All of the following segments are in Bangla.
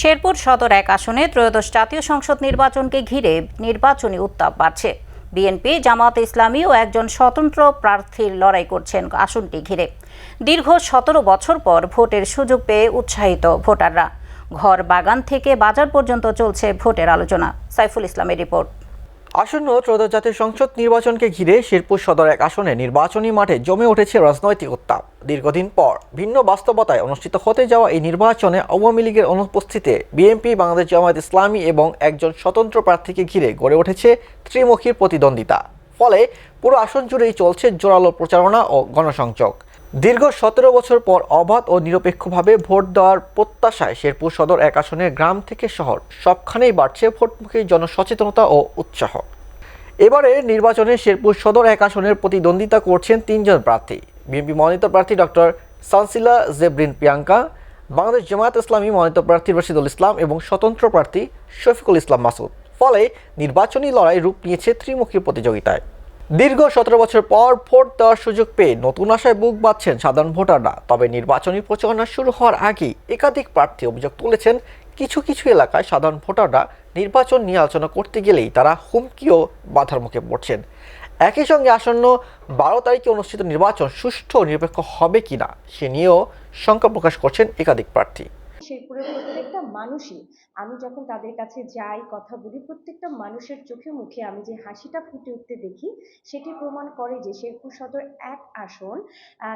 শেরপুর সদর এক আসনে ত্রয়োদশ জাতীয় সংসদ নির্বাচনকে ঘিরে নির্বাচনী উত্তাপ বাড়ছে। বিএনপি, জামাত ইসলামী ও একজন স্বতন্ত্র প্রার্থীর লড়াই করছেন আসনটি ঘিরে। দীর্ঘ সতেরো বছর পর ভোটের সুযোগ পেয়ে উৎসাহিত ভোটাররা। ঘর বাগান থেকে বাজার পর্যন্ত চলছে ভোটের আলোচনা। সাইফুল ইসলামের রিপোর্ট। আসন্ন ত্রয়োদশ জাতীয় সংসদ নির্বাচনকে ঘিরে শেরপুর সদর এক আসনে নির্বাচনী মাঠে জমে উঠেছে রাজনৈতিক উত্তাপ। দীর্ঘদিন পর ভিন্ন বাস্তবতায় অনুষ্ঠিত হতে যাওয়া এই নির্বাচনে আওয়ামী লীগের অনুপস্থিতিতে বিএনপি, বাংলাদেশ জামায়াত ইসলামী এবং একজন স্বতন্ত্র প্রার্থীকে ঘিরে গড়ে উঠেছে ত্রিমুখী প্রতিদ্বন্দ্বিতা। ফলে পুরো আসন জুড়েই চলছে জোরালো প্রচারণা ও গণসংযোগ। দীর্ঘ সতেরো বছর পর অবাধ ও নিরপেক্ষভাবে ভোট দেওয়ার প্রত্যাশায় শেরপুর সদর এক আসনের গ্রাম থেকে শহর সবখানেই বাড়ছে ভোটমুখী জনসচেতনতা ও উৎসাহ। এবারে নির্বাচনে শেরপুর সদর এক আসনের প্রতিদ্বন্দ্বিতা করছেন তিনজন প্রার্থী। বিএনপি মনোনীত প্রার্থী ডক্টর সানসিলা জেব্রিন প্রিয়াঙ্কা, বাংলাদেশ জামায়াত ইসলামী মনোনীত প্রার্থী রশিদুল ইসলাম এবং স্বতন্ত্র প্রার্থী শফিকুল ইসলাম মাসুদ। ফলে নির্বাচনী লড়াই রূপ নিয়েছে ত্রিমুখী প্রতিযোগিতায়। দীর্ঘ সতেরো বছর পর ভোট দেওয়ার সুযোগ পেয়ে নতুন আশায় বুক বাঁধছেন সাধারণ ভোটাররা। তবে নির্বাচনী প্রচারণা শুরু হওয়ার আগেই একাধিক প্রার্থী অভিযোগ তুলেছেন, কিছু কিছু এলাকায় সাধারণ ভোটাররা নির্বাচন নিয়ে আলোচনা করতে গেলেই তারা হুমকি ও বাধার মুখে পড়ছেন। একই সঙ্গে আসন্ন বারো তারিখে অনুষ্ঠিত নির্বাচন সুষ্ঠু নিরপেক্ষ হবে কিনা সে নিয়েও শঙ্কা প্রকাশ করছেন একাধিক প্রার্থী। শেরপুরের প্রত্যেকটা মানুষই, আমি যখন তাদের কাছে যাই, কথা বলি, প্রত্যেকটা মানুষের চোখে মুখে আমি যে হাসিটা ফুটে উঠতে দেখি, সেটি প্রমাণ করে যে শেরপুর সদর এক আসন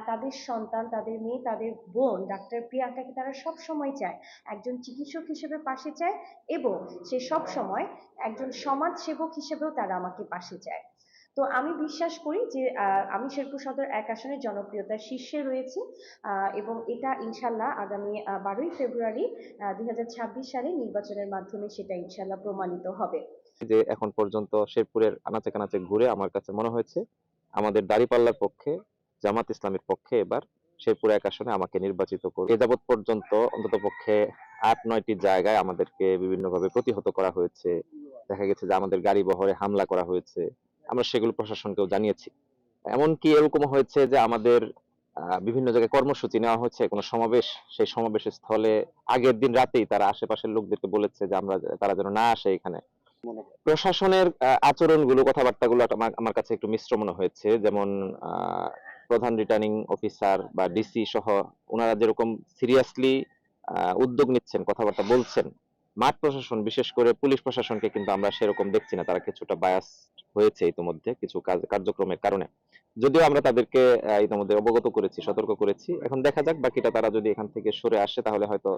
তাদের সন্তান, তাদের মেয়ে, তাদের বোন, ডাক্তার প্রিয়াঙ্কাকে তারা সব সময় চায়, একজন চিকিৎসক হিসেবে পাশে চায় এবং সে সব সময় একজন সমাজ সেবক হিসেবেও তারা আমাকে পাশে চায়। তো আমি বিশ্বাস করি যে আমি শেরপুর সদর এক আসনের জনপ্রিয়তার শীর্ষে রয়েছি এবং এটা ইনশাল্লাহ আগামী বারোই ফেব্রুয়ারি দুই সালে নির্বাচনের মাধ্যমে সেটা ইনশাল্লাহ প্রমাণিত হবে। যে এখন পর্যন্ত শেরপুরের আনাচে কানাচে ঘুরে আমার কাছে মনে হয়েছে, আমাদের দাঁড়িপাল্লার পক্ষে, জামাত ইসলামের পক্ষে এবার শেরপুর এক আসনে আমাকে নির্বাচিত করবে। এ যাবৎ পর্যন্ত অন্তত পক্ষে আট নয়টি জায়গায় আমাদেরকে বিভিন্নভাবে প্রতিহত করা হয়েছে। দেখা গেছে যে আমাদের গাড়ি বহরে হামলা করা হয়েছে। আমরা সেগুলো প্রশাসনকেও জানিয়েছি। এমনকি এরকম হয়েছে যে আমাদের বিভিন্ন জায়গায় কর্মসূচি নেওয়া হচ্ছে কোনো সমাবেশ, সেই সমাবেশের স্থলে আগের দিন রাতেই তারা আশেপাশের লোকদেরকে বলেছে যে আমরা, তারা যেন না আসে এখানে। প্রশাসনের আচরণগুলো কথাবার্তা গুলো আমার কাছে একটু মিশ্র মনে হয়েছে। যেমন প্রধান রিটার্নিং অফিসার বা ডিসি সহ, ওনারা যেরকম সিরিয়াসলি উদ্যোগ নিচ্ছেন, কথাবার্তা বলছেন মাঠ প্রশাসন, বিশেষ করে পুলিশ প্রশাসনকে কিন্তু আমরা সেরকম দেখছি না। তারা কিছুটা বায়াস হয়েছে ইতিমধ্যে কিছু কার্যক্রমের কারণে। যদিও আমরা তাদেরকে ইতিমধ্যে অবগত করেছি, সতর্ক করেছি। এখন দেখা যাক, বাকিটা তারা যদি এখান থেকে সরে আসে, তাহলে হয়তো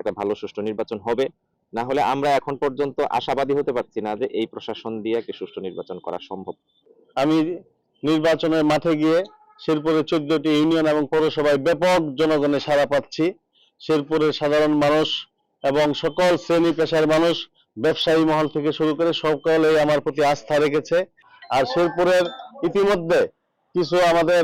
একটা ভালো সুষ্ঠু নির্বাচন হবে। না হলে আমরা এখন পর্যন্ত আশাবাদী হতে পারছি না যে এই প্রশাসন দিয়ে একটি সুষ্ঠু নির্বাচন করা সম্ভব। আমি নির্বাচনের মাঠে গিয়ে শেরপুরের চোদ্দটি ইউনিয়ন এবং পৌরসভায় ব্যাপক জনগণের সাড়া পাচ্ছি। শেরপুরের সাধারণ মানুষ এবং সকল শ্রেণি পেশার মানুষ ব্যবসায়ী মহল থেকে শুরু করে সকলেই আমার প্রতি আস্থা রেখেছে। আর শেরপুরের ইতিমধ্যে কিছু আমাদের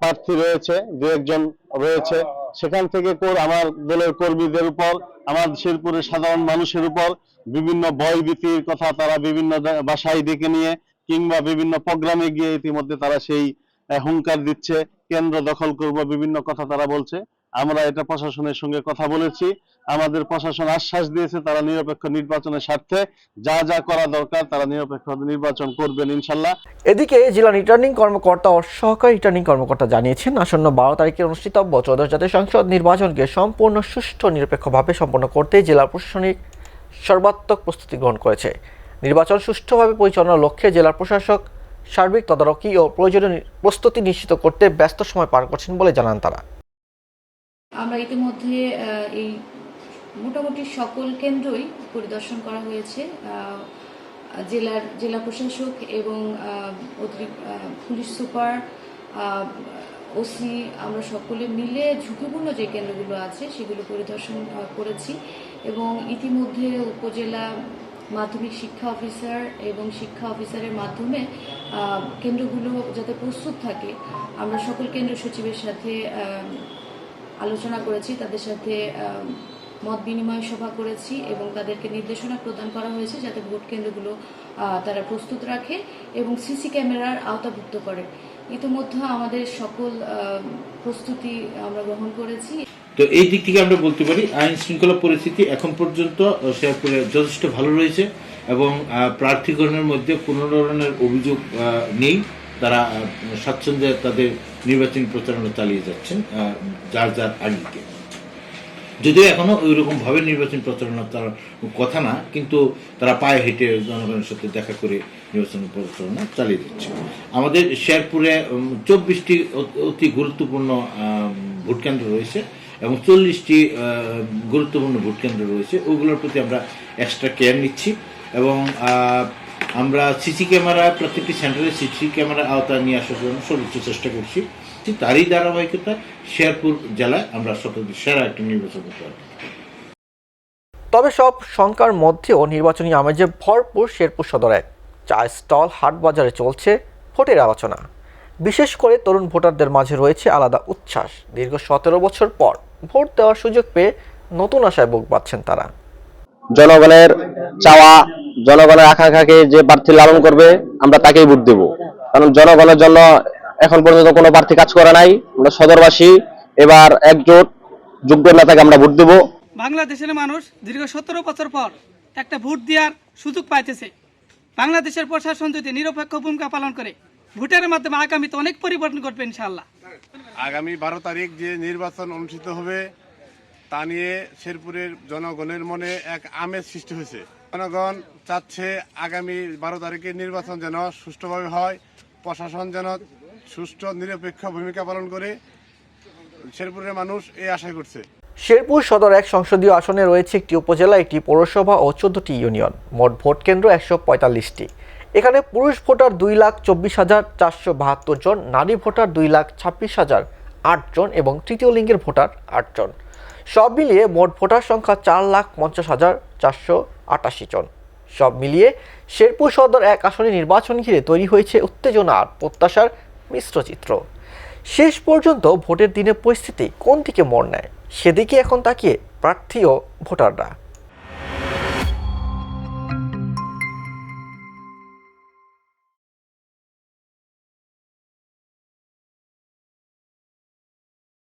প্রার্থী রয়েছে, দু একজন রয়েছে। সেখান থেকে আমার দলের কর্মীদের উপর, আমার শেরপুরের সাধারণ মানুষের উপর বিভিন্ন ভয় ভীতির কথা তারা বিভিন্ন বাসায় ডেকে নিয়ে কিংবা বিভিন্ন প্রোগ্রামে গিয়ে ইতিমধ্যে তারা সেই হুঙ্কার দিচ্ছে। কেন্দ্র দখল করব, বিভিন্ন কথা তারা বলছে। আমরা এটা প্রশাসনের সঙ্গে কথা বলেছি। আমাদের প্রশাসন আশ্বাস দিয়েছে, তারা নিরপেক্ষ নির্বাচনের স্বার্থে যা যা করা দরকার, তারা নিরপেক্ষ নির্বাচন করবেন ইনশাল্লাহ। এদিকে জেলা রিটার্নিং কর্মকর্তা ও সহকারী রিটার্নিং কর্মকর্তা জানিয়েছেন, আসন্ন বারো তারিখে অনুষ্ঠিতব্য চৌদ্দ জাতীয় সংসদ নির্বাচনকে সম্পূর্ণ সুষ্ঠু, নিরপেক্ষভাবে সম্পন্ন করতে জেলা প্রশাসনিক সর্বাত্মক প্রস্তুতি গ্রহণ করেছে। নির্বাচন সুষ্ঠুভাবে পরিচালনার লক্ষ্যে জেলা প্রশাসক সার্বিক তদারকি ও প্রয়োজনীয় প্রস্তুতি নিশ্চিত করতে ব্যস্ত সময় পার করছেন বলে জানান তারা। আমরা ইতিমধ্যে এই মোটামুটি সকল কেন্দ্রই পরিদর্শন করা হয়েছে জেলার, জেলা প্রশাসক এবং অতিরিক্ত পুলিশ সুপার ওসি, আমরা সকলে মিলে ঝুঁকিপূর্ণ যে কেন্দ্রগুলো আছে সেগুলো পরিদর্শন করেছি এবং ইতিমধ্যে উপজেলা মাধ্যমিক শিক্ষা অফিসার এবং শিক্ষা অফিসারের মাধ্যমে কেন্দ্রগুলো যাতে প্রস্তুত থাকে, আমরা সকল কেন্দ্র সচিবের সাথে আলোচনা করেছি, তাদের সাথে মত বিনিময় সভা করেছি এবং তাদেরকে নির্দেশনা প্রদান করা হয়েছে যাতে ভোট কেন্দ্রগুলো তারা প্রস্তুত রাখে এবং সিসি ক্যামেরার আওতাভুক্ত করে। ইতিমধ্যে আমাদের সকল প্রস্তুতি আমরা গ্রহণ করেছি। তো এই দিক থেকে আমরা বলতে পারি, আইন শৃঙ্খলা পরিস্থিতি এখন পর্যন্ত শেরপুরে যথেষ্ট ভালো রয়েছে এবং প্রার্থীগণের মধ্যে কোনো ধরনের অভিযোগ নেই। তারা স্বাচ্ছন্দ্যে তাদের নির্বাচনী প্রচারণা চালিয়ে যাচ্ছেন যার যার আঙ্গিকে যদিও এখনও ওই রকম ভাবে নির্বাচন প্রচারণা তার কথা না, কিন্তু তারা পায়ে হেঁটে জনগণের সাথে দেখা করে নির্বাচন প্রচারণা চালিয়ে যাচ্ছে। আমাদের শেরপুরে চব্বিশটি অতি গুরুত্বপূর্ণ ভোটকেন্দ্র রয়েছে এবং চল্লিশটি গুরুত্বপূর্ণ ভোটকেন্দ্র রয়েছে। ওগুলোর প্রতি আমরা এক্সট্রা কেয়ার নিচ্ছি এবং আমরা সিসি ক্যামেরা প্রত্যেকটি সেন্টারে সিসি ক্যামেরা আওতায় নিয়ে আসার জন্য সর্বোচ্চ চেষ্টা করছি। তারই ধারাবাহিকতা শেরপুর জেলায় আমরা সবচেয়ে সেরা একটা নির্বাচন করতে পারব। তবে সব শঙ্কার মধ্যেও নির্বাচনী আমেজে ভরপুর শেরপুর সদর এক। চা স্টল হাট বাজারে চলছে ভোটের আলোচনা। বিশেষ করে তরুণ ভোটারদের মাঝে রয়েছে আলাদা উচ্ছ্বাস। দীর্ঘ সতেরো বছর পর ভোট দেওয়ার সুযোগ পেয়ে নতুন আশায় বুক বাঁধছেন তারা। জনগণের চাওয়া জনগণের আকাঙ্ক্ষাকে যে প্রার্থী লালন করবে আমরা তাকেই ভোট দেব। কারণ জনগণের জন্য এখন পর্যন্ত কোনো প্রার্থী কাজ করে নাই। আমরা সদরবাসী এবার একজোট যোগ্য নেতাকে আমরা ভোট দেব। বাংলাদেশের মানুষ দীর্ঘ সতেরো বছর পর একটা ভোট দেওয়ার সুযোগ পাইতেছে। বাংলাদেশের প্রশাসন যদি নিরপেক্ষ ভূমিকা পালন করে ভোটের মাধ্যমে আগামীতে অনেক পরিবর্তন করবে ইনশাল্লাহ আগামী বারো তারিখ যে নির্বাচন অনুষ্ঠিত হবে তা নিয়ে শেরপুরের জনগণের মনে এক আমেজ সৃষ্টি হয়েছে। জনগণ চাচ্ছে আগামী বারো তারিখের নির্বাচন যেন সুষ্ঠুভাবে হয়, প্রশাসন যেন সুষ্ঠু, নিরপেক্ষ ভূমিকা পালন করে। শেরপুরের মানুষ এই আশা করছে। শেরপুর সদর এক সংসদীয় আসনে রয়েছে একটি উপজেলা, একটি পৌরসভা ও চোদ্দটি ইউনিয়ন। মোট ভোট কেন্দ্র একশো পঁয়তাল্লিশটি। এখানে পুরুষ ভোটার দুই লাখ চব্বিশ হাজার চারশো বাহাত্তর জন, নারী ভোটার দুই লাখ ছাব্বিশ হাজার আট জন এবং তৃতীয় লিঙ্গের ভোটার আট জন। সব মিলিয়ে মোট ভোটার সংখ্যা চার লাখ পঞ্চাশ হাজার চারশো আটাশি জন। সব মিলিয়ে শেরপুর সদর এক আসনে নির্বাচন ঘিরে তৈরি হয়েছে উত্তেজনা আর প্রত্যাশার মিশ্র চিত্র। শেষ পর্যন্ত ভোটের দিনে পরিস্থিতি কোন দিকে মোড় নেয়, সেদিকে এখন তাকিয়ে প্রার্থী ও ভোটাররা।